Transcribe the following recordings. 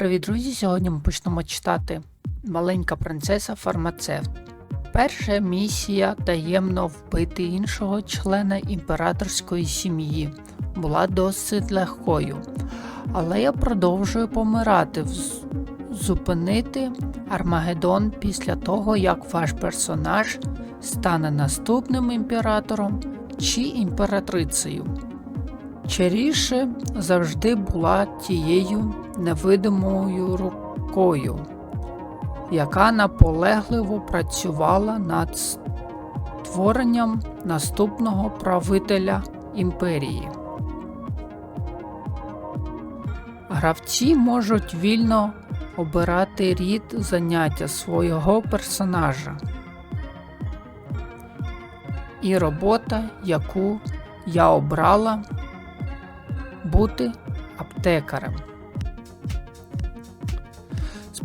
Привіт, друзі! Сьогодні ми почнемо читати Маленька принцеса фармацевт. Перша місія таємно вбити іншого члена імператорської сім'ї була досить легкою. Але я продовжую помирати, зупинити Армагеддон після того, як ваш персонаж стане наступним імператором чи імператрицею. Чаріше завжди була тією невидимою рукою, яка наполегливо працювала над створенням наступного правителя імперії. Гравці можуть вільно обирати рід заняття свого персонажа і робота, яку я обрала бути аптекарем.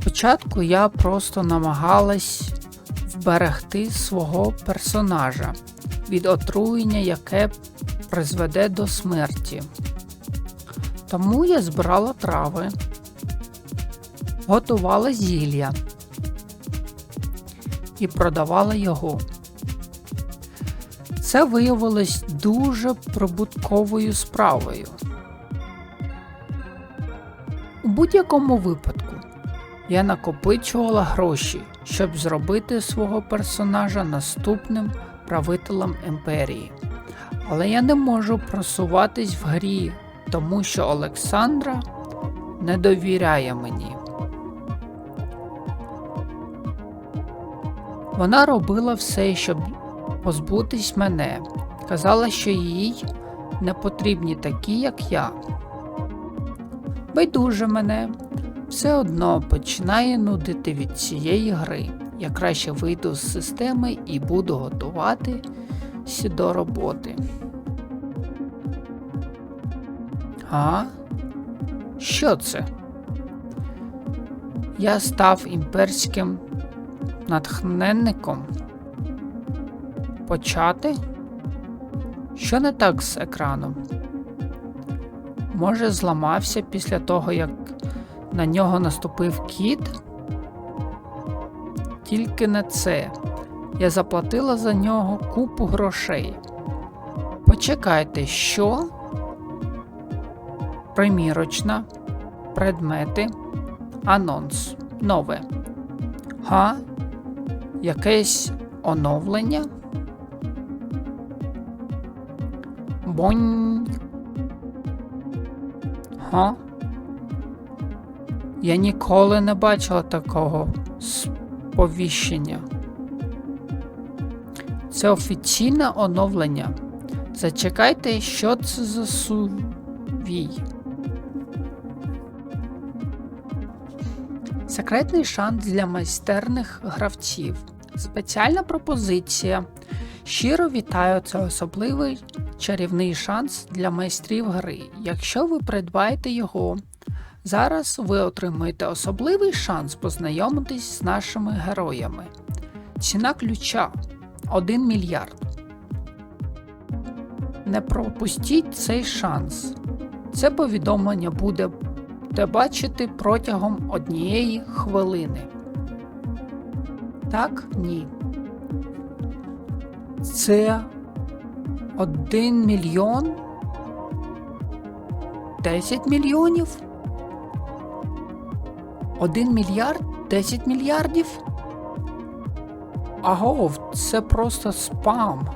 Спочатку я просто намагалась вберегти свого персонажа від отруєння, яке призведе до смерті. Тому я збирала трави, готувала зілля і продавала його. Це виявилось дуже прибутковою справою. У будь-якому випадку я накопичувала гроші, щоб зробити свого персонажа наступним правителем імперії. Але я не можу просуватись в грі, тому що Олександра не довіряє мені. Вона робила все, щоб позбутись мене. Казала, що їй не потрібні такі, як я. Байдуже мене все одно починає нудити від цієї гри. Я краще вийду з системи і буду готуватися до роботи. А? Що це? Я став імперським натхненником. Почати? Що не так з екраном? Може, зламався після того, як на нього наступив кіт? Тільки не це. Я заплатила за нього купу грошей. Почекайте, що? Примірочна, предмети, анонс. Нове. Га? Якесь оновлення? Бонь. Га? Я ніколи не бачила такого сповіщення. Це офіційне оновлення. Зачекайте, що це за сувій. Секретний шанс для майстерних гравців. Спеціальна пропозиція. Щиро вітаю, це особливий чарівний шанс для майстрів гри. Якщо ви придбаєте його, зараз ви отримаєте особливий шанс познайомитись з нашими героями. Ціна ключа 1 мільярд. Не пропустіть цей шанс. Це повідомлення буде бачити протягом однієї хвилини. Так, ні. Це 1 мільйон 10 мільйонів? 1 мільярд 10 мільярдів? Агов, це просто спам.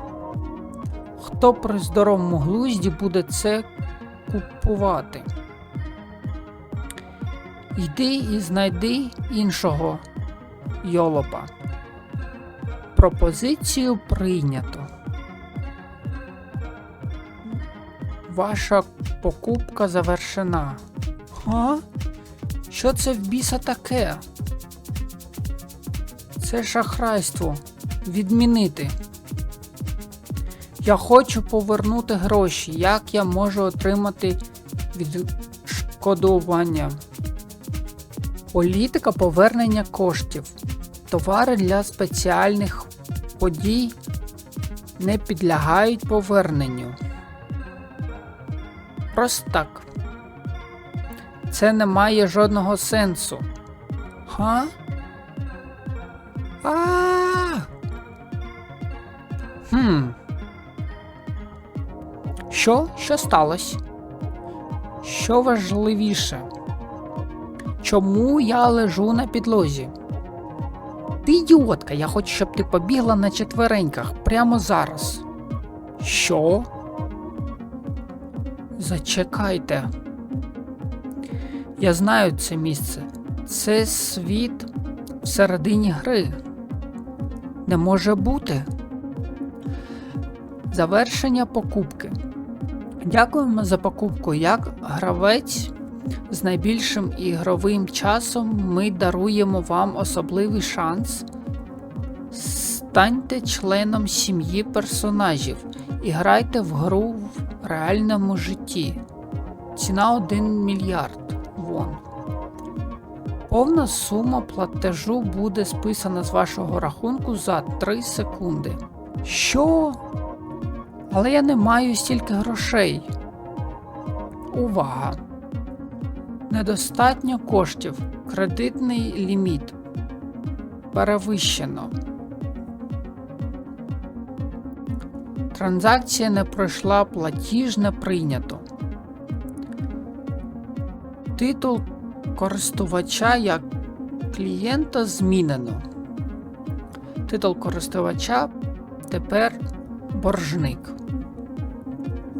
Хто при здоровому глузді буде це купувати? Йди і знайди іншого йолопа. Пропозицію прийнято. Ваша покупка завершена. Га? Що це в біса таке? Це шахрайство. Відмінити. Я хочу повернути гроші. Як я можу отримати відшкодування? Політика повернення коштів. Товари для спеціальних подій не підлягають поверненню. Просто так. Це не має жодного сенсу. Га? А. Хм. Що? Що сталося? Що важливіше? Чому я лежу на підлозі? Ти ідіотка, я хочу, щоб ти побігла на четвереньках прямо зараз. Що? Зачекайте. Я знаю це місце. Це світ всередині гри. Не може бути. Завершення покупки. Дякуємо за покупку. Як гравець з найбільшим ігровим часом ми даруємо вам особливий шанс. Станьте членом сім'ї персонажів і грайте в гру в реальному житті. Ціна 1 мільярд. Повна сума платежу буде списана з вашого рахунку за 3 секунди. Що? Але я не маю стільки грошей. Увага! Недостатньо коштів. Кредитний ліміт. Перевищено. Транзакція не пройшла, платіж не прийнято. Титул користувача як клієнта змінено. Титул користувача тепер боржник.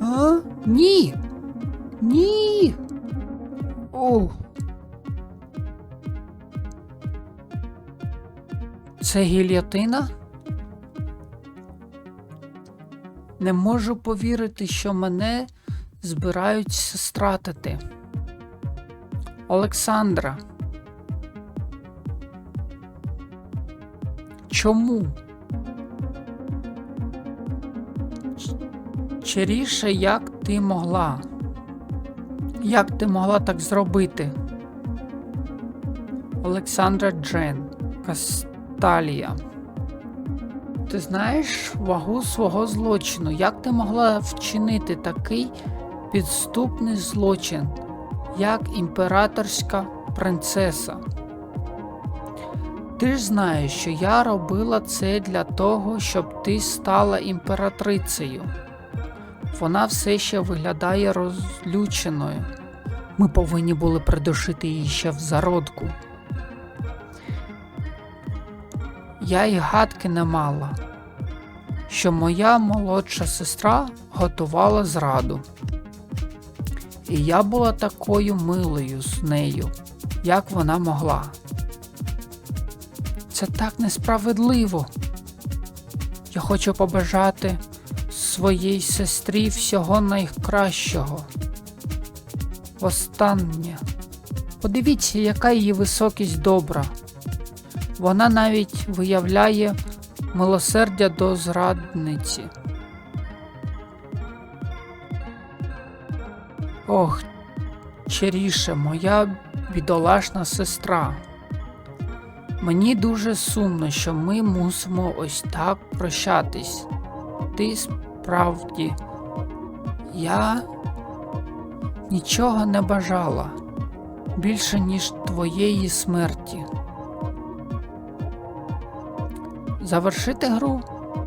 А? Ні. Ні. О. Це гільйотина? Не можу повірити, що мене збираються стратити. Олександра. Чому? Черіше, як ти могла? Як ти могла так зробити? Олександра Джен Касталія. Ти знаєш вагу свого злочину. Як ти могла вчинити такий підступний злочин, як імператорська принцеса? Ти ж знаєш, що я робила це для того, щоб ти стала імператрицею. Вона все ще виглядає розлюченою. Ми повинні були придушити її ще в зародку. Я й гадки не мала, що моя молодша сестра готувала зраду. І я була такою милою з нею, як вона могла. Це так несправедливо. Я хочу побажати своїй сестрі всього найкращого. Останнє. Подивіться, яка її високість добра. Вона навіть виявляє милосердя до зрадниці. Ох, черіше, моя бідолашна сестра. Мені дуже сумно, що ми мусимо ось так прощатись. Ти справді, я нічого не бажала більше, ніж твоєї смерті. Завершити гру?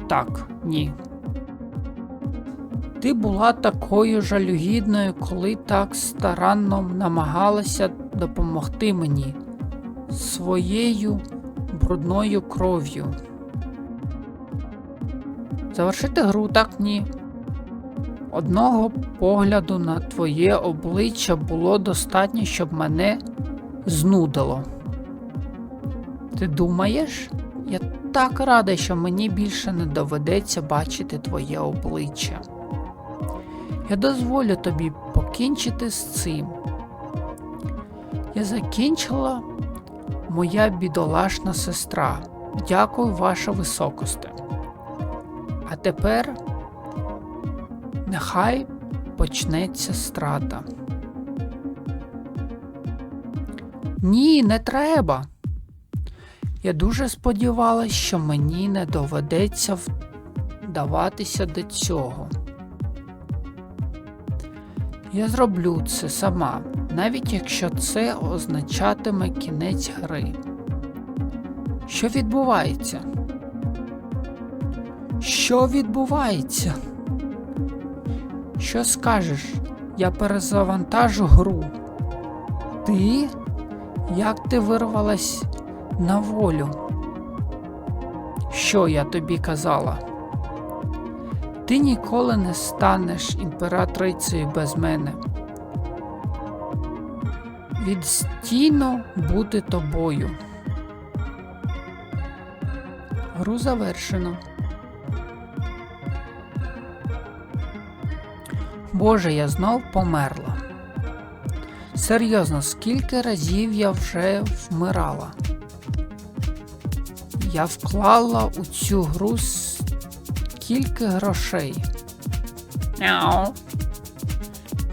Так, ні. Ти була такою жалюгідною, коли так старанно намагалася допомогти мені своєю брудною кров'ю. Завершити гру так ні. Одного погляду на твоє обличчя було достатньо, щоб мене знудило. Ти думаєш? Я так рада, що мені більше не доведеться бачити твоє обличчя. Я дозволю тобі покінчити з цим. Я закінчила моя бідолашна сестра. Дякую, ваша високосте. А тепер нехай почнеться страта. Ні, не треба. Я дуже сподівалась, що мені не доведеться вдаватися до цього. Я зроблю це сама, навіть якщо це означатиме кінець гри. Що відбувається? Що відбувається? Що скажеш? Я перезавантажу гру. Ти? Як ти вирвалась на волю? Що я тобі казала? Ти ніколи не станеш імператрицею без мене. Відстійно бути тобою. Гру завершено. Боже, я знов померла. Серйозно, скільки разів я вже вмирала? Я вклала у цю гру скільки грошей. Мяу.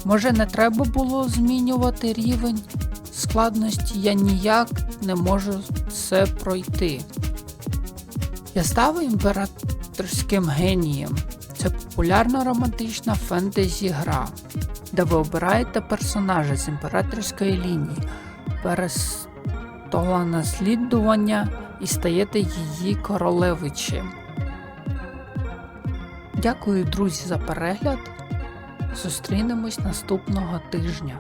Може, не треба було змінювати рівень складності, я ніяк не можу це пройти. Я став імператорським генієм. Це популярна романтична фентезі гра, де ви обираєте персонажа з імператорської лінії, перестолонаслідування і стаєте її королевичем. Дякую, друзі, за перегляд. Зустрінемось наступного тижня.